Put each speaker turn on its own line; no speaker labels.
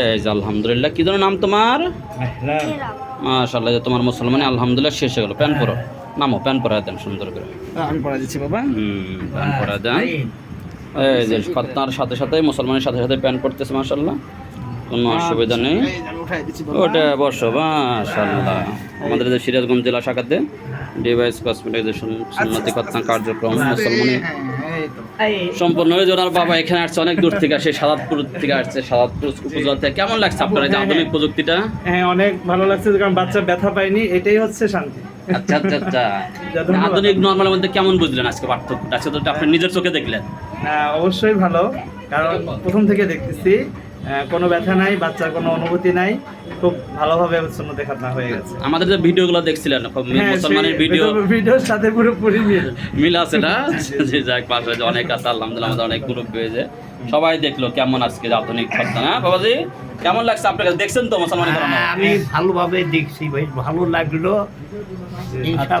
এই যে আলহামদুলিল্লাহ কি যেন নাম তোমার? মাশাল্লাহ যে তোমার মুসলমানে আলহামদুলিল্লাহ শেষ হয়ে গেলো। প্যান পরো। নামো প্যান পরা দেন সুন্দর করে।
আমি পড়া দিচ্ছি বাবা।
হুম প্যান পরা দেন। এই যে খতনার সাথে সাথে মুসলমানের সাথে সাথে প্যান পড়তেছে মাশাল্লাহ কোনো অসুবিধা নেই। ওটা বসো মাশাল্লাহ আমাদের যে সিরাজগঞ্জ জেলা শাখাতে ডিভাইস কসমেটিক সুন্নতি খতনা কার্যক্রম মুসলমানের
হ্যাঁ, এই তো।
সম্পূর্ণ হয়ে ওনার বাবা এখানে আসছে অনেক দূর থেকে আসে সাদাতপুর থেকে আসছে সাদাতপুর উপজেলা থেকে। কেমন লাগছে আপনার এই আধুনিক প্রযুক্তিটা?
হ্যাঁ অনেক ভালো লাগছে কারণ বাচ্চা ব্যথা পায়নি এটাই হচ্ছে শান্তি।
আচ্ছা আচ্ছা আচ্ছা। আধুনিক নর্মালের মধ্যে কেমন বুঝলেন আজকে পার্থক্যটা? আজকে তো আপনি নিজের চোখে দেখলেন।
হ্যাঁ, অবশ্যই ভালো। কারণ প্রথম থেকে দেখতেছি কোনো ব্যথা নাই বাচ্চার কোনো অনুভূতি নাই। খুব ভালোভাবে উচ্ছন্ন দেখা হয়ে গেছে।
আমাদের যে ভিডিওগুলো দেখছিলেন খুব
হ্যাঁ,
মুসলমানের ভিডিও।
ভিডিওর সাথে পুরোপুরি মিল।
মিল আছে না? যে যাক পাশে অনেক আছে আলহামদুলিল্লাহ আমাদের অনেক গ্রুপ পেয়েছে সবাই দেখল কেমন আজকে আধুনিক খতনা হ্যাঁ বাবাজি? কেমন লাগছে আপনার কাছে? দেখছেন তো মুসলমানের
হ্যাঁ, আমি ভালোভাবে দেখছি ভাই ভালো লাগল। ইনশাআল্লাহ।